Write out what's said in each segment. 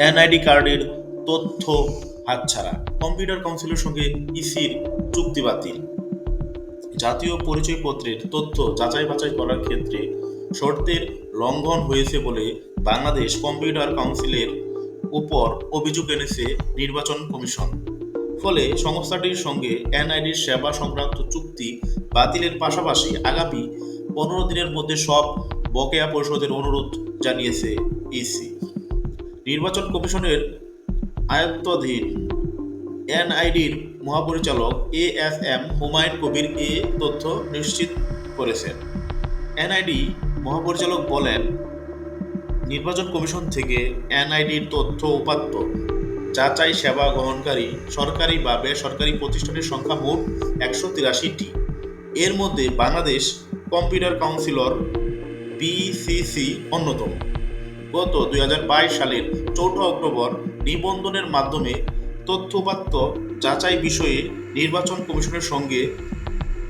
NID কার্ডের তথ্য হাতছাড়া। কম্পিউটার কাউন্সিলের সঙ্গে ইসির চুক্তি বাতিল। জাতীয় পরিচয়পত্রের তথ্য যাচাই বাছাই করার ক্ষেত্রে শর্তের লঙ্ঘন হয়েছে বলে বাংলাদেশ কম্পিউটার কাউন্সিলের উপর অভিযোগ এনেছে নির্বাচন কমিশন। ফলে সংস্থাটির সঙ্গে এনআইডির সেবা সংক্রান্ত চুক্তি বাতিলের পাশাপাশি আগামী পনেরো দিনের মধ্যে সব বকেয়া পরিশোধের অনুরোধ জানিয়েছে ইসি। নির্বাচন কমিশনের আয়ত্তাধীন এনআইডির মহাপরিচালক A S M Humayun Kabir এ তথ্য নিশ্চিত করেছেন। এনআইডি মহাপরিচালক বলেন, নির্বাচন কমিশন থেকে এনআইডির তথ্য উপাত্ত। যাচাই, সেবা গ্রহণকারী, সরকারি বা বেসরকারি প্রতিষ্ঠানের সংখ্যা মোট একশো তিরাশিটি। এর মধ্যে বাংলাদেশ কম্পিউটার কাউন্সিলর, বিসিসি অন্যতম। গত দুই হাজার বাইশ সালের চৌঠা অক্টোবর নিবন্ধনের মাধ্যমে তথ্যপাত্য যাচাই বিষয়ে নির্বাচন কমিশনের সঙ্গে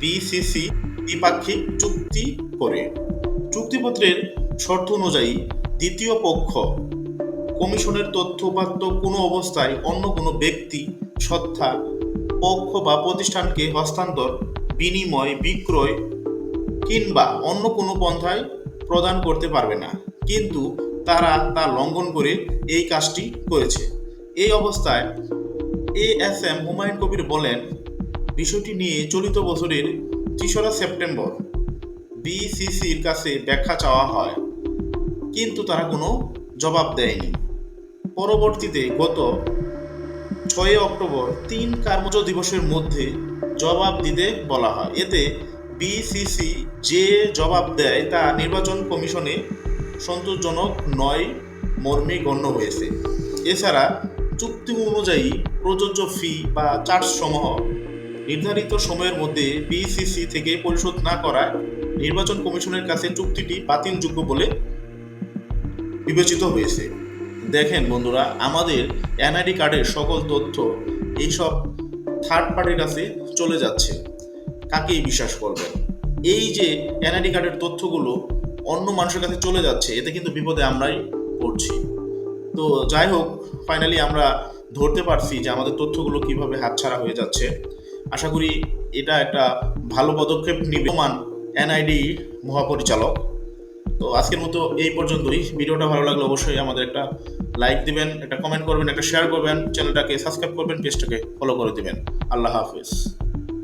বিসিসি দ্বিপাক্ষিক চুক্তি করে। চুক্তিপত্রের শর্ত অনুযায়ী দ্বিতীয় পক্ষ কমিশনের তথ্যপাত্য কোনো অবস্থায় অন্য কোনো ব্যক্তি, সত্তা, পক্ষ বা প্রতিষ্ঠানকে হস্তান্তর, বিনিময়, বিক্রয় কিংবা অন্য কোনো পন্থায় প্রদান করতে পারবে না। কিন্তু তারা তা লঙ্ঘন করে এই কাজটি করেছে। এই অবস্থায় A S M Humayun Kabir বলেন, বিষয়টি নিয়ে চলিত বছরের তেসরা সেপ্টেম্বর বিসিসির কাছে ব্যাখ্যা চাওয়া হয়, কিন্তু তারা কোনো জবাব দেয়নি। পরবর্তীতে গত ছয় অক্টোবর তিন কর্মজ দিবসের মধ্যে জবাব দিতে বলা হয়। এতে বিসিসি যে জবাব দেয় তা নির্বাচন কমিশনে সন্তোষজনক নয়, মর্মে গণ্য হয়েছে। এছাড়া চুক্তি অনুযায়ী প্রযোজ্য ফি বা চার্জ সমূহ নির্ধারিত সময়ের মধ্যে বিসিসি থেকে পরিশোধ না করায় নির্বাচন কমিশনের কাছে চুক্তিটি বাতিলযোগ্য বলে বিবেচিত হয়েছে। দেখেন বন্ধুরা, আমাদের এনআইডি কার্ডের সকল তথ্য এইসব থার্ড পার্টির কাছে চলে যাচ্ছে। কাকেই বিশ্বাস করবেন? এই যে এনআইডি কার্ডের তথ্যগুলো অন্য মানুষের কাছে চলে যাচ্ছে, এতে কিন্তু বিপদে আমরাই পড়ছি। তো যাই হোক ফাইনালি আমরা ধরতে পারছি যে আমাদের তথ্যগুলো কীভাবে হাতছাড়া হয়ে যাচ্ছে। আশা করি এটা একটা ভালো পদক্ষেপ নিবে মান এনআইডি মহাপরিচালক। তো আজকের মতো এই পর্যন্তই। ভিডিওটা ভালো লাগলে অবশ্যই আমাদের একটা লাইক দিবেন, একটা কমেন্ট করবেন, একটা শেয়ার করবেন চ্যানেলটাকে সাবস্ক্রাইব করবেন পেজটাকে ফলো করে দিবেন। আল্লাহ হাফিজ।